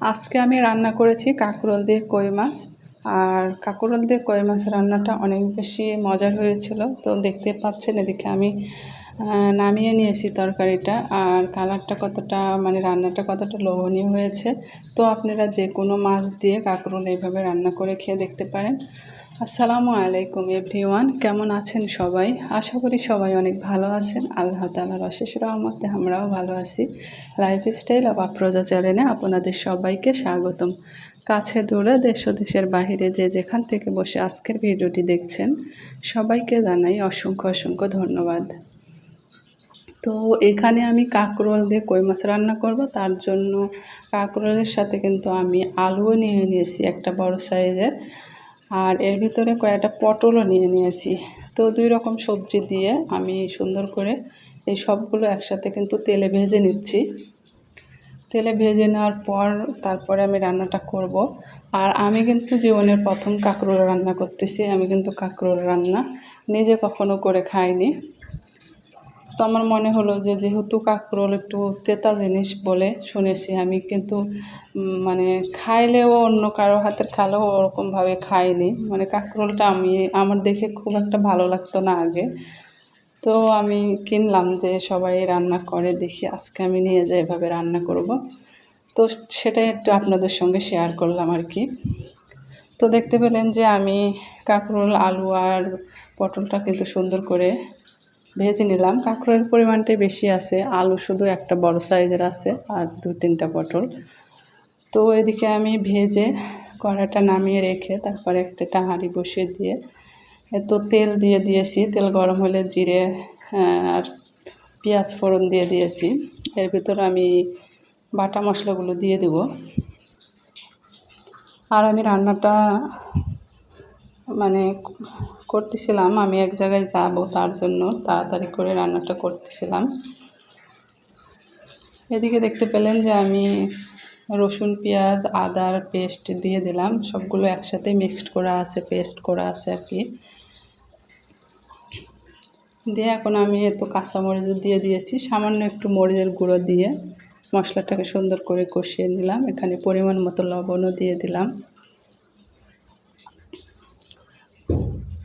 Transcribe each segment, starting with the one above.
আজকে আমি রান্না করেছি কাঁকরোল দিয়ে কই মাছ। আর কাঁকরোল দিয়ে কই মাছ রান্নাটা অনেক বেশি মজার হয়েছিল। তো দেখতে পাচ্ছেন এদিকে আমি নামিয়ে নিয়েছি তরকারিটা। আর কালারটা কতটা মানে রান্নাটা কতটা লোভনীয় হয়েছে। তো আপনারা যে কোনো মাছ দিয়ে কাঁকরোল এইভাবে রান্না করে খেয়ে দেখতে পারেন। আসসালামু আলাইকুম এভরিওয়ান, কেমন আছেন সবাই? আশা করি সবাই অনেক ভালো আছেন। আল্লাহ তালার অশেষ রহমতে আমরাও ভালো আছি। লাইফ স্টাইল অফ আপ্রজা চ্যানেলে আপনাদের সবাইকে স্বাগতম। কাছে দূরে দেশ ও দেশের বাহিরে যে যেখান থেকে বসে আজকের ভিডিওটি দেখছেন, সবাইকে জানাই অসংখ্য অসংখ্য ধন্যবাদ। তো এখানে আমি কাঁকরোল দিয়ে কই মাছ রান্না করব, তার জন্য কাঁকরোলের সাথে কিন্তু আমি আলুও নিয়ে নিয়েছি একটা বড় সাইজের। আর এর ভিতরে কয়েকটা পটলও নিয়ে নিয়েছি। তো দুই রকম সবজি দিয়ে আমি সুন্দর করে এই সবগুলো একসাথে কিন্তু তেলে ভেজে নিচ্ছি। তেলে ভেজে নেওয়ার পর তারপরে আমি রান্নাটা করব। আর আমি কিন্তু জীবনের প্রথম কাঁকরোল রান্না করতেছি, আমি কিন্তু কাঁকরোল রান্না নিজে কখনো করে খাইনি। তো আমার মনে হলো যে যেহেতু কাঁকরোল একটু তেতা জিনিস বলে শুনেছি, আমি কিন্তু মানে খাইলেও অন্য কারও হাতের খালেও ওরকমভাবে খাইনি। মানে কাঁকরোলটা আমি, আমার দেখে খুব একটা ভালো লাগতো না আগে। তো আমি কিনলাম যে সবাই রান্না করে, দেখি আজকে আমি নিয়ে যাই এভাবে রান্না করব। তো সেটাই একটু আপনাদের সঙ্গে শেয়ার করলাম আর কি। তো দেখতে পেলেন যে আমি কাঁকরোল, আলু আর পটলটা কিন্তু সুন্দর করে ভেজে নিলাম। কাঁকরোলের পরিমাণটাই বেশি আছে। আলু শুধু একটা বড় সাইজের আছে আর দু তিনটা পটল। তো এদিকে আমি ভেজে কড়াটা নামিয়ে রেখে তারপরে একটা হাঁড়ি বসিয়ে দিয়ে তো তেল দিয়ে দিয়েছি। তেল গরম হলে জিরে আর পেঁয়াজ ফোড়ন দিয়ে দিয়েছি। এর ভিতরে আমি বাটা মশলাগুলো দিয়ে দেব। আর আমি রান্নাটা মানে করতেছিলাম, আমি এক জায়গায় যাব তার জন্য, তাড়াতাড়ি করে রান্নাটা করতেছিলাম। এদিকে দেখতে পেলেন যে আমি রসুন, পেঁয়াজ, আদার পেস্ট দিয়ে দিলাম। সবগুলো একসাথে মিক্সড করা আছে পেস্ট করা আছে আর কি। দিয়ে এখন আমি এত কাঁচামরিচ দিয়ে দিয়েছি, সামান্য একটু মরিচের গুঁড়ো দিয়ে মশলাটাকে সুন্দর করে কষিয়ে নিলাম। এখানে পরিমাণ মতো লবণও দিয়ে দিলাম।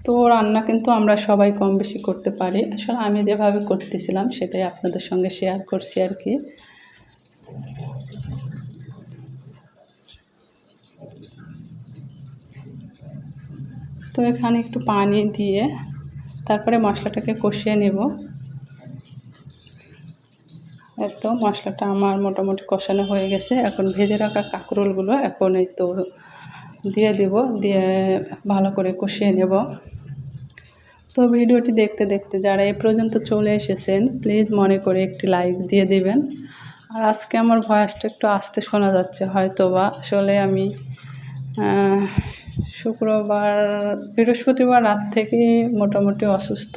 তো রান্না কিন্তু আমরা সবাই কম বেশি করতে পারি। আসলে আমি যেভাবে করতেছিলাম সেটাই আপনাদের সঙ্গে শেয়ার করছি আর কি। তো এখানে একটু পানি দিয়ে তারপরে মশলাটাকে কষিয়ে নেব। এই তো মশলাটা আমার মোটামুটি কষানো হয়ে গেছে। এখন ভেজে রাখা কাঁকরোলগুলো এখন এই তো দিয়ে দিব, দিয়ে ভালো করে কষিয়ে নেব। তো ভিডিওটি দেখতে দেখতে যারা এই পর্যন্ত চলে এসেছেন প্লিজ মনে করে একটি লাইক দিয়ে দিবেন। আর আজকে আমার ভয়েসটা একটু আস্তে শোনা যাচ্ছে হয়তো বা আসলে আমি শুক্রবার, বৃহস্পতিবার রাত থেকে মোটামুটি অসুস্থ।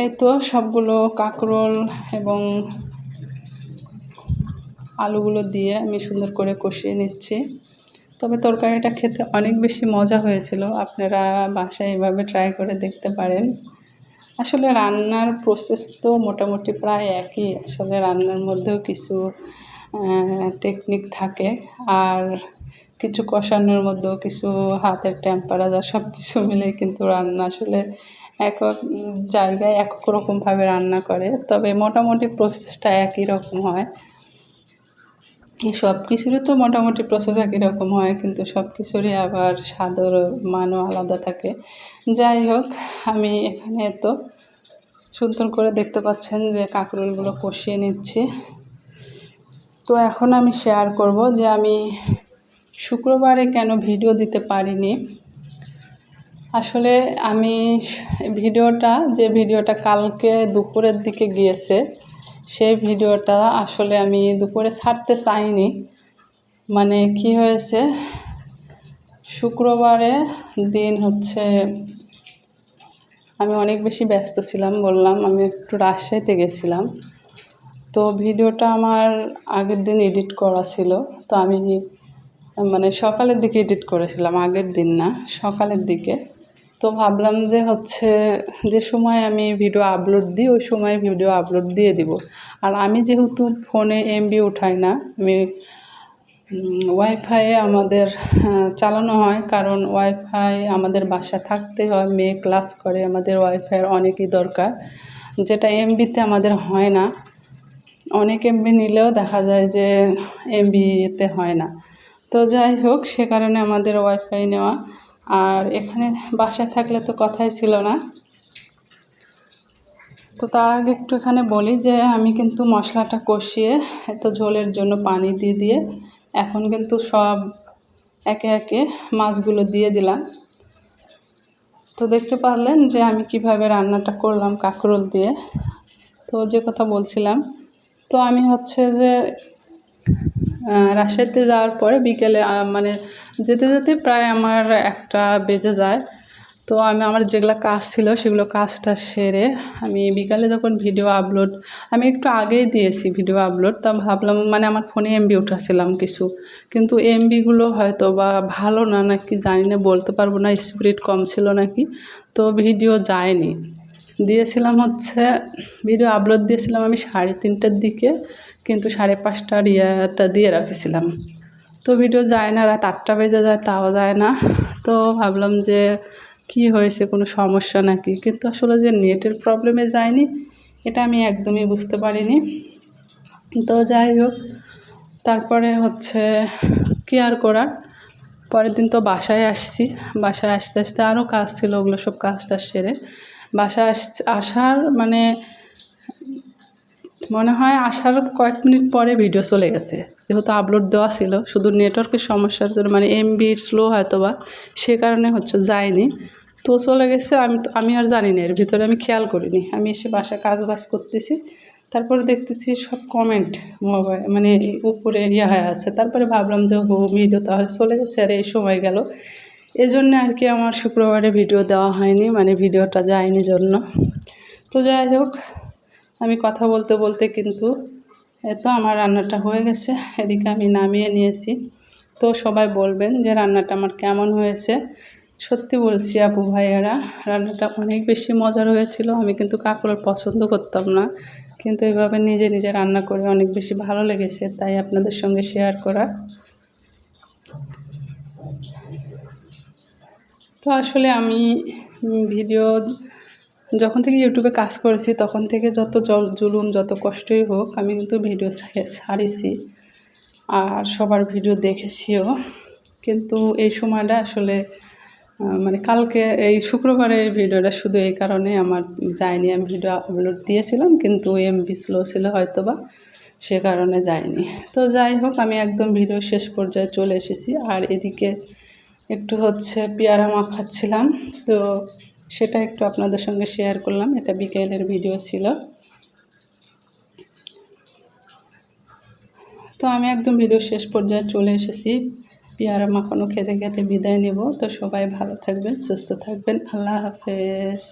এই তো সবগুলো কাঁকরোল এবং আলুগুলো দিয়ে আমি সুন্দর করে কষিয়ে নিচ্ছি। তবে তরকারিটা খেতে অনেক বেশি মজা হয়েছিল। আপনারা বাসায় এভাবে ট্রাই করে দেখতে পারেন। আসলে রান্নার প্রসেস তো মোটামুটি প্রায় একই। আসলে রান্নার মধ্যেও কিছু টেকনিক থাকে। আর কিছু কষানোর মধ্যেও কিছু হাতের টেম্পারেচার সব কিছু মিলে কিন্তু রান্না আসলে এক এক জায়গায় এক এক রকমভাবে রান্না করে। তবে মোটামুটি প্রসেসটা একই রকম হয়। সব কিছুরই তো মোটামুটি প্রসেস একই রকম হয়, কিন্তু সব কিছুরই আবার স্বাদের মানও আলাদা থাকে। যাই হোক, আমি এখানে তো সুন্দর করে দেখতে পাচ্ছেন যে কাঁকরোলগুলো কষিয়ে নিচ্ছি। তো এখন আমি শেয়ার করব যে আমি শুক্রবারে কেন ভিডিও দিতে পারিনি। আসলে আমি ভিডিওটা, যে ভিডিওটা কালকে দুপুরের দিকে গিয়েছে সেই ভিডিওটা আসলে আমি দুপুরে ছাড়তে চাইনি। মানে কি হয়েছে? শুক্রবারে দিন হচ্ছে, আমি অনেক বেশি ব্যস্ত ছিলাম বললাম, আমি একটু রাজশাহীতে গেছিলাম। তো ভিডিওটা আমার আগের দিন এডিট করা ছিল। তো আমি মানে সকালের দিকে এডিট করেছিলাম, আগের দিন না, সকালের দিকে। তো ভাবলাম যে হচ্ছে যে সময় আমি ভিডিও আপলোড দিই, ওই সময় ভিডিও আপলোড দিয়ে দিব। আর আমি যেহেতু ফোনে এমবি উঠাই না, আমি ওয়াইফাই আমাদের চালানো হয়। কারণ ওয়াইফাই আমাদের বাসা থাকতে হয়, মেয়ে ক্লাস করে, আমাদের ওয়াইফাইয়ের অনেকই দরকার। যেটা এমবিতে আমাদের হয় না। অনেক এমবি নিলেও দেখা যায় যে এমবিতে হয় না। তো যাই হোক, সে কারণে আমাদের ওয়াইফাই নেওয়া। আর এখানে বাসায় থাকলে তো কথাই ছিল না। তো তার আগে একটু এখানে বলি যে, আমি কিন্তু মশলাটা কষিয়ে এত ঝোলের জন্য পানি দিয়ে দিয়ে এখন কিন্তু সব একে একে মাছগুলো দিয়ে দিলাম। তো দেখতে পারলেন যে, আমি কীভাবে রান্নাটা করলাম কাঁকরোল দিয়ে। তো যে কথা বলছিলাম। তো আমি হচ্ছে যে রাজশাহীতে যাওয়ার পরে বিকেলে মানে যেতে যেতে প্রায় আমার একটা বেজে যায়। তো আমি, আমার যেগুলো কাজ ছিল সেগুলো কাজটা সেরে আমি বিকালে যখন ভিডিও আপলোড, আমি একটু আগেই দিয়েছি ভিডিও আপলোড, তা ভাবলাম মানে আমার ফোনে এমবি উঠাছিলাম কিছু। কিন্তু এমবিগুলো হয়তো বা ভালো না, নাকি জানি না, বলতে পারব না, স্পিড কম ছিল নাকি। তো ভিডিও যায়নি। দিয়েছিলাম হচ্ছে, ভিডিও আপলোড দিয়েছিলাম আমি সাড়ে তিনটের দিকে। কিন্তু সাড়ে পাঁচটার ইয়েটা দিয়ে রাখেছিলাম। তো ভিডিও যায় না, রাত আটটা বেজে যায়, তাও যায় না। তো ভাবলাম যে কি হয়েছে, কোনো সমস্যা নাকি? কিন্তু আসলে যে নেটের প্রবলেমে যায়নি এটা আমি একদমই বুঝতে পারিনি। তো যাই হোক, তারপরে হচ্ছে কি আর করার? পরের দিন তো বাসায় আসছি। বাসায় আসতে আসতে আরও কাজ ছিল, ওগুলো সব কাজটা সেরে। বাসায় আস, আসার মানে মনে হয় আসার কয়েক মিনিট পরে ভিডিও চলে গেছে। যেহেতু আপলোড দেওয়া ছিল, শুধু নেটওয়ার্কের সমস্যার জন্য মানে এমবি স্লো হয়তো বা সে কারণে হচ্ছে যায়নি। তো চলে গেছে, আমি তো, আমি আর জানি না, এর ভিতরে আমি খেয়াল করিনি। আমি এসে বাসায় কাজ বাজ করতেছি, তারপরে দেখতেছি সব কমেন্ট মোবাইল মানে উপরে ইয়ে হয়ে আছে। তারপরে ভাবলাম যে হো ভিডিও তাহলে চলে গেছে, আর এই সময় গেল। এই জন্য আর কি আমার শুক্রবারে ভিডিও দেওয়া হয়নি মানে ভিডিওটা যায়নি জন্য। তো যাই হোক আমি কথা বলতে বলতে কিন্তু এত আমার রান্নাটা হয়ে গেছে, এদিকে আমি নামিয়ে নিয়েছি। তো সবাই বলবেন যে রান্নাটা আমার কেমন হয়েছে। সত্যি বলছি আপু ভাইয়েরা, রান্নাটা অনেক বেশি মজার হয়েছিল, আমি কিন্তু কাঁকরোল পছন্দ করতাম না। কিন্তু এভাবে নিজে নিজে রান্না করে অনেক বেশি ভালো লেগেছে, তাই আপনাদের সঙ্গে শেয়ার করা। তো আসলে আমি ভিডিও যখন থেকে ইউটিউবে কাজ করেছি, তখন থেকে যত জল জুলুম, যত কষ্টই হোক, আমি কিন্তু ভিডিও ছা- ছাড়িছি আর সবার ভিডিও দেখেছিও। কিন্তু এই সময়টা আসলে মানে কালকে এই শুক্রবারের ভিডিওটা শুধু এই কারণে আমার যায়নি। আমি ভিডিও আপলোড দিয়েছিলাম, কিন্তু এমবি স্লো ছিল হয়তো বা সে কারণে যায়নি। তো যাই হোক, আমি একদম ভিডিও শেষ পর্যায়ে চলে এসেছি। আর এদিকে একটু হচ্ছে পেয়ারা মাখাচ্ছিলাম। তো সেটা একটু আপনাদের সঙ্গে শেয়ার করলাম। এটা বিকেলের ভিডিও ছিল। তো আমি একদম ভিডিও শেষ পর্যায়ে চলে এসেছি। পেয়ারা মাখানো খেতে খেতে বিদায় নেব। তো সবাই ভালো থাকবেন, সুস্থ থাকবেন। আল্লাহ হাফেজ।